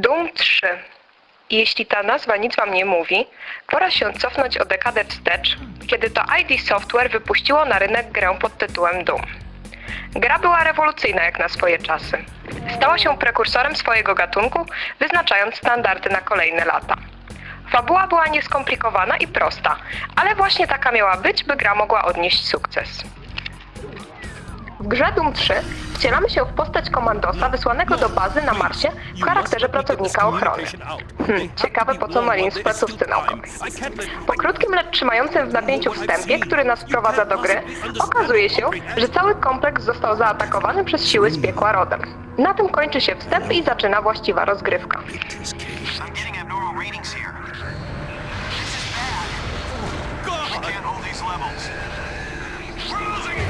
Doom 3. Jeśli ta nazwa nic Wam nie mówi, pora się cofnąć o dekadę wstecz, kiedy to ID Software wypuściło na rynek grę pod tytułem Doom. Gra była rewolucyjna jak na swoje czasy. Stała się prekursorem swojego gatunku, wyznaczając standardy na kolejne lata. Fabuła była nieskomplikowana i prosta, ale właśnie taka miała być, by gra mogła odnieść sukces. W grze Doom 3 wcielamy się w postać komandosa wysłanego do bazy na Marsie w charakterze pracownika ochrony. Hmm, ciekawe po co Marines placówce naukowej. Po krótkim, lecz trzymającym w napięciu wstępie, który nas wprowadza do gry, okazuje się, że cały kompleks został zaatakowany przez siły z piekła rodem. Na tym kończy się wstęp i zaczyna właściwa rozgrywka. I'm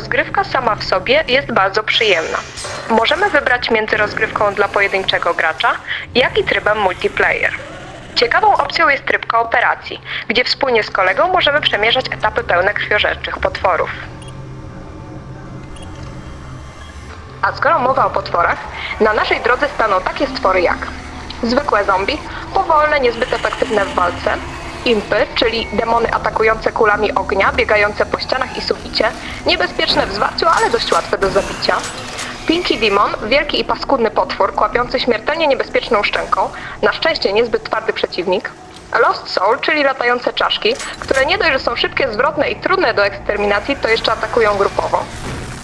Rozgrywka sama w sobie jest bardzo przyjemna. Możemy wybrać między rozgrywką dla pojedynczego gracza, jak i trybem multiplayer. Ciekawą opcją jest tryb kooperacji, gdzie wspólnie z kolegą możemy przemierzać etapy pełne krwiożerczych potworów. A skoro mowa o potworach, na naszej drodze staną takie stwory jak zwykłe zombie, powolne, niezbyt efektywne w walce, impy, czyli demony atakujące kulami ognia, biegające po ścianach i suficie, niebezpieczne w zwarciu, ale dość łatwe do zabicia, Pinky Demon, wielki i paskudny potwór, kłapiący śmiertelnie niebezpieczną szczęką, na szczęście niezbyt twardy przeciwnik, Lost Soul, czyli latające czaszki, które nie dość, że są szybkie, zwrotne i trudne do eksterminacji, to jeszcze atakują grupowo.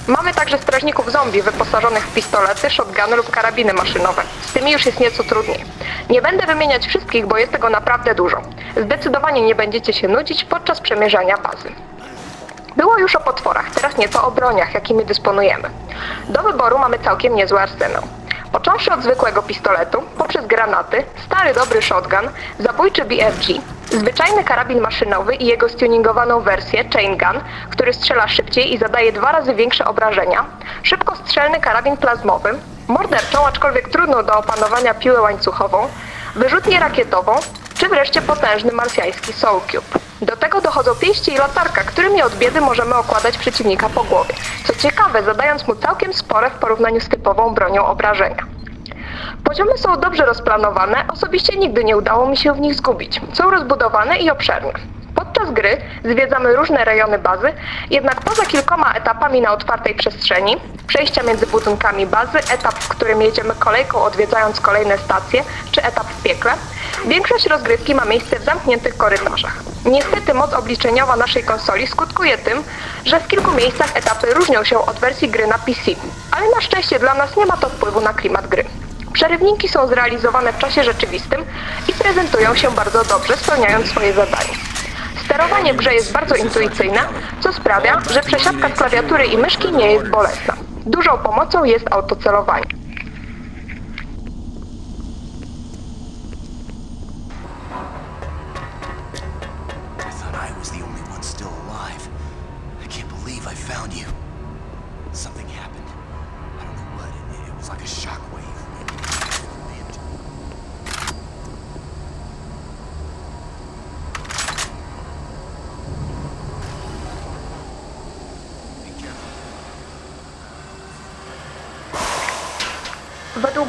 Mamy także strażników zombie wyposażonych w pistolety, shotguny lub karabiny maszynowe. Z tymi już jest nieco trudniej. Nie będę wymieniać wszystkich, bo jest tego naprawdę dużo. Zdecydowanie nie będziecie się nudzić podczas przemierzania bazy. Było już o potworach, teraz nieco o broniach, jakimi dysponujemy. Do wyboru mamy całkiem niezły arsenał. Począwszy od zwykłego pistoletu, poprzez granaty, stary dobry shotgun, zabójczy BFG, zwyczajny karabin maszynowy i jego stuningowaną wersję chain gun, który strzela szybciej i zadaje dwa razy większe obrażenia, szybkostrzelny karabin plazmowy, morderczą, aczkolwiek trudną do opanowania piłę łańcuchową, wyrzutnię rakietową, czy wreszcie potężny marsjański Soul Cube. Do tego dochodzą pięści i latarka, którymi od biedy możemy okładać przeciwnika po głowie. Co ciekawe, zadając mu całkiem spore w porównaniu z typową bronią obrażenia. Poziomy są dobrze rozplanowane, osobiście nigdy nie udało mi się w nich zgubić. Są rozbudowane i obszerne. Podczas gry zwiedzamy różne rejony bazy, jednak poza kilkoma etapami na otwartej przestrzeni, przejścia między budynkami bazy, etap, w którym jedziemy kolejką odwiedzając kolejne stacje, czy etap w piekle, większość rozgrywki ma miejsce w zamkniętych korytarzach. Niestety moc obliczeniowa naszej konsoli skutkuje tym, że w kilku miejscach etapy różnią się od wersji gry na PC, ale na szczęście dla nas nie ma to wpływu na klimat gry. Przerywniki są zrealizowane w czasie rzeczywistym i prezentują się bardzo dobrze, spełniając swoje zadanie. Sterowanie w grze jest bardzo intuicyjne, co sprawia, że przesiadka z klawiatury i myszki nie jest bolesna. Dużą pomocą jest autocelowanie. I thought I was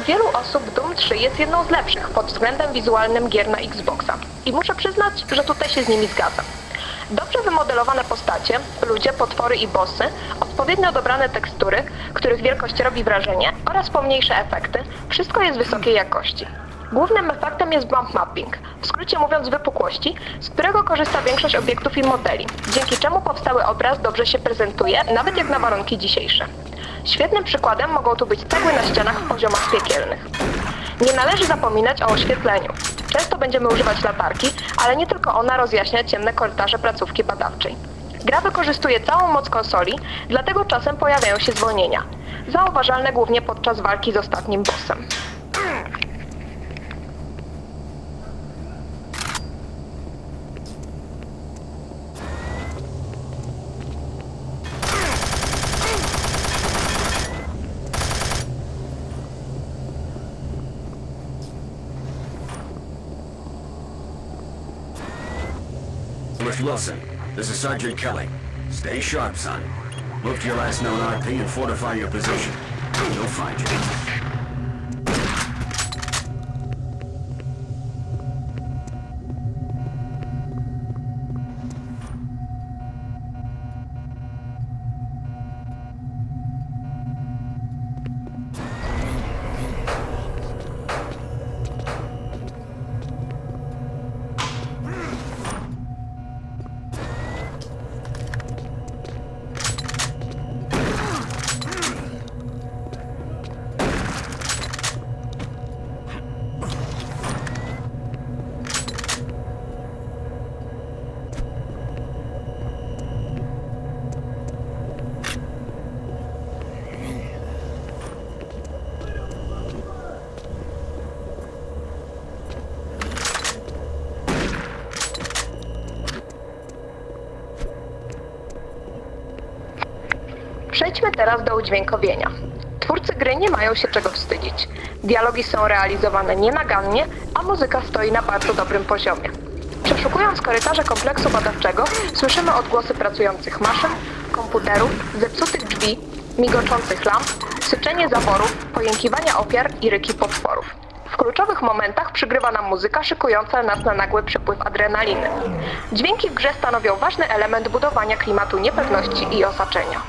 wielu osób Doom 3 jest jedną z lepszych pod względem wizualnym gier na Xboxa. I muszę przyznać, że tutaj się z nimi zgadzam. Dobrze wymodelowane postacie, ludzie, potwory i bossy, odpowiednio dobrane tekstury, których wielkość robi wrażenie oraz pomniejsze efekty, wszystko jest wysokiej jakości. Głównym efektem jest bump mapping, w skrócie mówiąc wypukłości, z którego korzysta większość obiektów i modeli, dzięki czemu powstały obraz dobrze się prezentuje, nawet jak na warunki dzisiejsze. Świetnym przykładem mogą tu być cegły na ścianach w poziomach piekielnych. Nie należy zapominać o oświetleniu. Często będziemy używać latarki, ale nie tylko ona rozjaśnia ciemne korytarze placówki badawczej. Gra wykorzystuje całą moc konsoli, dlatego czasem pojawiają się zwolnienia. Zauważalne głównie podczas walki z ostatnim bossem. Miss Wilson, this is Sergeant Kelly. Stay sharp, son. Look to your last known RP and fortify your position. You'll find you. Przejdźmy teraz do udźwiękowienia. Twórcy gry nie mają się czego wstydzić. Dialogi są realizowane nienagannie, a muzyka stoi na bardzo dobrym poziomie. Przeszukując korytarze kompleksu badawczego, słyszymy odgłosy pracujących maszyn, komputerów, zepsutych drzwi, migoczących lamp, syczenie zaworów, pojękiwania ofiar i ryki potworów. W kluczowych momentach przygrywa nam muzyka szykująca nas na nagły przypływ adrenaliny. Dźwięki w grze stanowią ważny element budowania klimatu niepewności i osaczenia.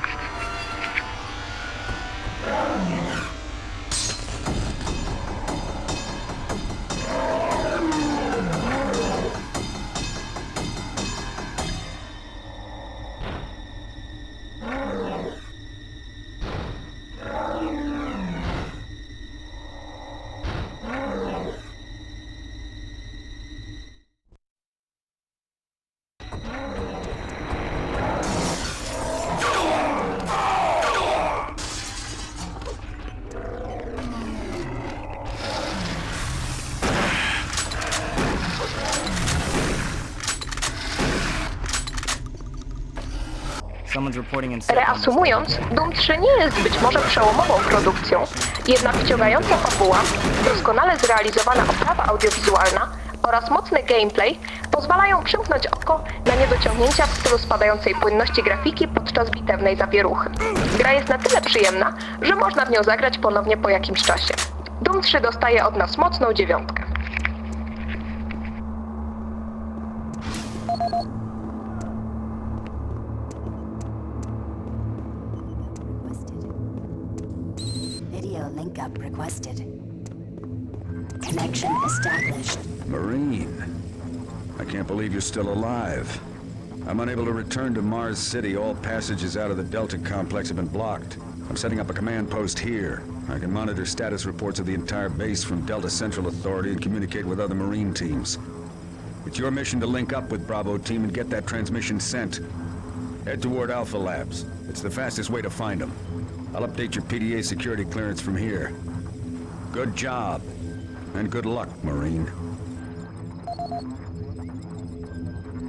Reasumując, Doom 3 nie jest być może przełomową produkcją, jednak wciągająca fabuła, doskonale zrealizowana oprawa audiowizualna oraz mocny gameplay pozwalają przymknąć oko na niedociągnięcia w stylu spadającej płynności grafiki podczas bitewnej zawieruchy. Gra jest na tyle przyjemna, że można w nią zagrać ponownie po jakimś czasie. Doom 3 dostaje od nas mocną dziewiątkę. Connection established. Marine. I can't believe you're still alive. I'm unable to return to Mars City. All passages out of the Delta complex have been blocked. I'm setting up a command post here. I can monitor status reports of the entire base from Delta Central Authority and communicate with other Marine teams. It's your mission to link up with Bravo Team and get that transmission sent. Head toward Alpha Labs. It's the fastest way to find them. I'll update your PDA security clearance from here. Good job. And good luck, Marine.